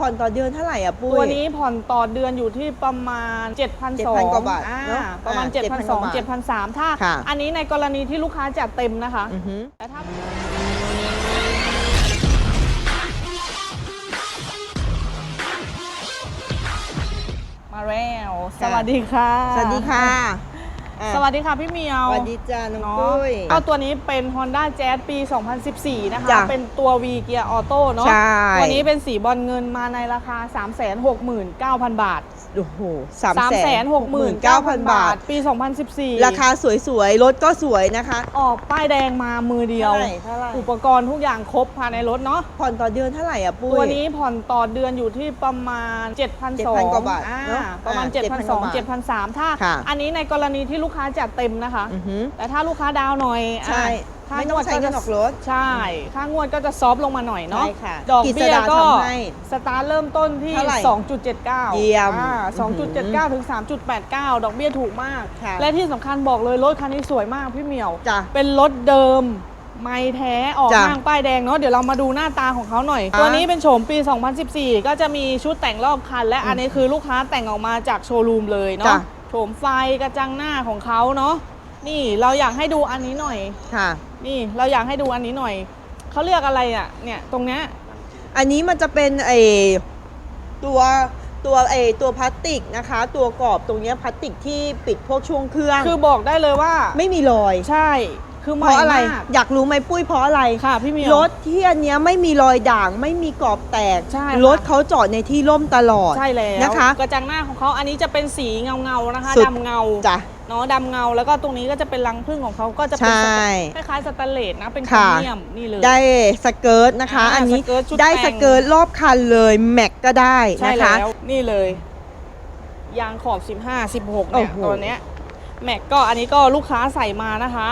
ผ่อนต่อเดือนเท่าไหร่อะปุ้ย ตัวนี้ผ่อนต่อเดือนอยู่ที่ประมาณ 7,200 7,000กว่าบาทอ่เนอะประมาณอ่า7,000กว่าบาท7,200 7,300ถ้าค่ะอันนี้ในกรณีที่ลูกค้าจัดเต็มนะคะอือหือแต่ถ้ามาแล้ว สวัสดีค่ะ สวัสดีค่ะ อะสวัสดีค่ะพี่เหมียวสวัสดีจ้าน้องเนาะปุ้ย ก็ตัวนี้เป็น Honda Jazz ปี 2014 นะคะ จ้ะเป็นตัว V เกียร์ออโต้เนาะใช่ ตัวนี้เป็นสีบอลเงินมาในราคา 369,000 บาท โอ้โหสามแสนหกหมื่นเก้าพัน369,000บาท ปี 2014 ราคาสวยๆ รถก็สวยนะคะ ออกป้ายแดงมามือเดียว เท่าไหร่เท่าไหร่ อุปกรณ์ทุกอย่างครบภายในรถเนาะ ผ่อนต่อเดือนเท่าไหร่อะปุ้ย ตัวนี้ผ่อนต่อเดือนอยู่ที่ประมาณ 7,200กว่าบาทอ่เนอะประมาณ อ่า7,000กว่าบาท7,200 7,300 ถ้า ค่ะ อันนี้ในกรณีที่ลูกค้าจัดเต็มนะคะ อือหือ แต่ถ้าลูกค้าดาวน์หน่อยใช่อะค่าไม่ต้องใช้เงินออกรถ ใช่ ค่างวดก็จะซอฟต์ลงมาหน่อยเนาะใช่ค่ะดอกกฤษเบี้ยดาก็ทำให้สตาร์ทเริ่มต้นที่เท่าไหร่2.79 เยี่ยมอ่าอื้อหือ2.79 ถึง 3.89 ดอกเบี้ยถูกมากค่ะและที่สำคัญบอกเลยรถคันนี้สวยมากพี่เหมียวจ้ะเป็นรถเดิมไม่แท้ออกจ้ะห้างป้ายแดงเนาะเดี๋ยวเรามาดูหน้าตาของเขาหน่อยอะตัวนี้เป็นโฉมปี 2014 ก็จะมีชุดแต่งรอบคัน และอันนี้คือลูกค้าแต่งออกมาจากโชว์รูมเลยจ้ะเนาะโฉมไฟกระจังหน้าของเขาเนาะ นี่เราอยากให้ดูอันนี้หน่อย ค่ะ นี่เราอยากให้ดูอันนี้หน่อย เขาเรียกอะไรอะ เนี่ยตรงเนี้ยอันนี้มันจะเป็นไอตัวตัวไอตัวพลาสติกนะคะ ตัวกรอบตรงเนี้ยพลาสติกที่ปิดพวกช่วงเครื่องคือบอกได้เลยว่าไม่มีรอย ใช่ คือใหเพม่ราะอะไร มาก อยากรู้ไหมปุ้ยเพราะอะไรค่ะพี่เหมียวรถที่อันเนี้ยไม่มีรอยด่างไม่มีกรอบแตก ใช่ค่ะ รถเขาจอดในที่ร่มตลอดใช่แล้วนะคะ กระจังหน้าของเขาอันนี้จะเป็นสีเงาเงาๆนะคะสุด ดำเงาจ้ะ เนาะดำเงาแล้วก็ตรงนี้ก็จะเป็นรังผึ้งของเขาก็จะเป็นใช่สแตนคล้ายๆสแตนเลสนะเป็นโครค่ะ เมียมนี่เลย ได้สเกิร์ตนะคะ อ่าอันนี้สเกิร์ตชุดได้แต่ง สเกิร์ตรอบคันเลยแม็กก็ได้ใช่นะคะแล้วนี่เลย ยางขอบ 15 16เนี่ยโอ้โห ตัวเนี้ยแม็กก็อันนี้ก็ลูกค้าใส่มานะคะ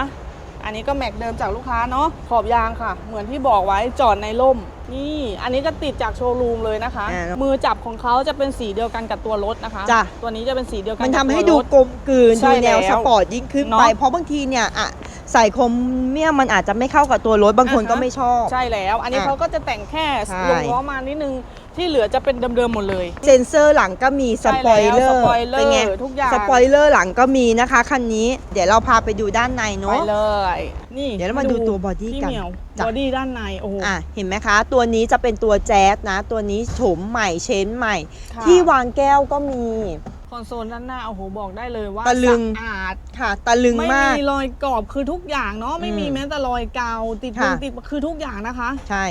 อันนี้ก็แม็กเดิมจากลูกค้าเนาะขอบยางค่ะ เหมือนที่บอกไว้จอดในร่ม นี่อันนี้ก็ติดจากโชว์รูมเลยนะคะ อ่าแล้วมือจับของเขาจะเป็นสีเดียวกันกับตัวรถนะคะ จ้ะ ตัวนี้จะเป็นสีเดียวกันมันกับทำให้ตัวดูรถ กลมกลืนใช่ดูแนวแล้วสปอร์ตยิ่งขึ้นเนอะไปเพราะบางทีเนี่ยอะ ใส่โครเมียมมันอาจจะไม่เข้ากับตัวรถบางคนอ่าฮะก็ไม่ชอบ ใช่แล้ว อันนี้อะเขาก็จะแต่งแค่ใช่ ลงล้อมานิดนึงที่เหลือจะเป็นเดิมๆหมดเลย เซ็นเซอร์หลังก็มีสใช่ปอยเลอแล้วร์สปอยเลอร์เป็นไงทุกอย่าง สปอยเลอร์หลังก็มีนะคะคันนี้ เดี๋ยวเราพาไปดูด้านในไปเนาะ เลย นี่เดี๋ยวเรามาดูตัว body พี่กันเหมียวจ้ะ บอดี้ด้านในโอ้โหอะเห็นไหมคะ ตัวนี้จะเป็นตัวแจ๊สนะ ตัวนี้โฉมใหม่เชนใหม่ ค่ะที่วางแก้วก็มี คอนโซลด้านหน้าโอ้โหบอกได้เลยว่าตะลึง สะอาด ค่ะ ตะลึงไม่มาก มีรอยกรอบคือทุกอย่างเนาะไม่มีอืมแม้แต่รอยกาวติดค่ะ ติดคือทุกอย่างนะคะ ใช่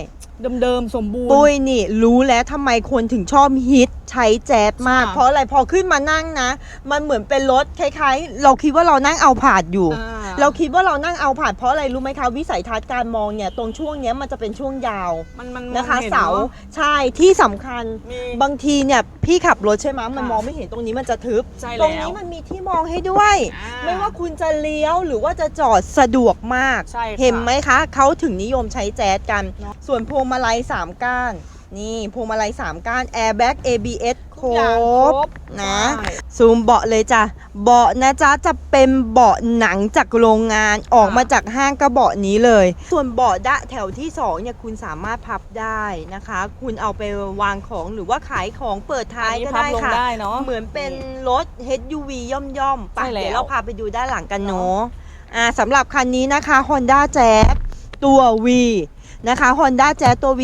เดิมๆสมบูรณ์ปุ้ยนี่รู้แล้วทำไมคนถึงชอบฮิตใช้แจ๊สมาก ค่ะ เพราะอะไรพอขึ้นมานั่งนะ มันเหมือนเป็นรถคล้ายๆ เราคิดว่าเรานั่งเอาผาดอยู่ อ่า เราคิดว่าเรานั่งเอาผาดเพราะอะไรรู้ไหมคะ วิสัยทัศน์การมองเนี่ยตรงช่วงเนี้ยมันจะเป็นช่วงยาวมันมันนะคะมองห็เสาอะ ใช่ที่สำคัญมีบางทีเนี่ยพี่ขับรถใช่ไหมมันค่ะมองไม่เห็นตรงนี้มันจะทึบ ใช่ตรงแล้วนี้มันมีที่มองให้ด้วย อ่าไม่ว่าคุณจะเลี้ยวหรือว่าจะจอดสะดวกมาก ใช่ค่ะเห็นไหมคะเขาถึงนิยมใช้แจ๊สกัน เนอะ ส่วนพวงมาลัย3ก้าน นี่พวงมาลัย3ก้าน Airbag ABS คทุรกอย่างบนะใช่ ซูมเบาะเลยจ้ะเบาะนะจ๊ะจะเป็นเบาะหนังจากโรงงานออกมาจากห้างก็เบาะนี้เลย ส่วนเบาะดะแถวที่2เนี่ยคุณสามารถพับได้นะคะ คุณเอาไปวางของหรือว่าขายของเปิดท้ายอันนี้ก็พับได้ลงค่ะ ได้เนาะ เหมือนเป็นรถ SUV ย่อมย่อมๆไปใช่แล้ว เดี๋ยวเราพาไปดูด้านหลังกันเนาะอ่าสำหรับคันนี้นะคะ Honda Jazz ตัว V นะคะ Honda Jazz ตัว V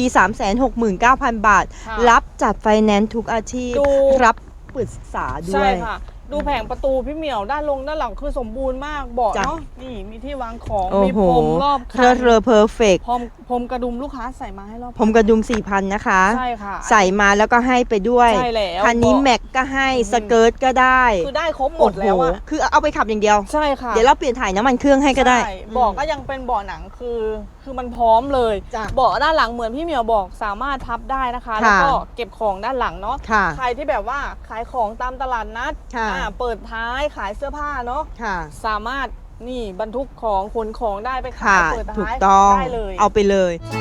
369,000 บาท ค่ะรับจัดไฟแนนซ์ทุกอาชีพ ดู รับปรึกษาด้ใช่วย ค่ะ ดูแผงประตูพี่เหมียวด้านลงด้านหลังคือสมบูรณ์มากเบาะจ้ะเนาะนี่มีที่วางของโอ้มีโหพรมรอบเรอเรอเพอร์เฟกพรมพรมกระดุมลูกค้าใส่มาให้รอบผมกระดุม4,000นะคะใช่ค่ะใส่มาแล้วก็ให้ไปด้วยใช่แล้วคันนี้เบาะแม็กก็ให้อืมสเกิร์ตก็ได้คือได้ครบหมดแล้วโอ้อะโหคือเอาไปขับอย่างเดียวใช่ค่ะเดี๋ยวเราเปลี่ยนถ่ายน้ำมันเครื่องให้ก็ได้ใช่เบอกก็ยังเป็นเบาะหนังคือคือมันพร้อมเลยจ้ะเบาะด้านหลังเหมือนพี่เหมียวบอกสามารถพับได้นะคะค่ะแล้วก็เก็บของด้านหลังเนาะค่ะใครที่แบบว่าขายของตามตลาดนัดค่ะอ่าเปิดท้ายขายเสื้อผ้าเนาะค่ะ สามารถนี่บรรทุกของขนของได้ไปขาค่ะยเปิดถูกท้ายต้องได้เลย เอาไปเลยใ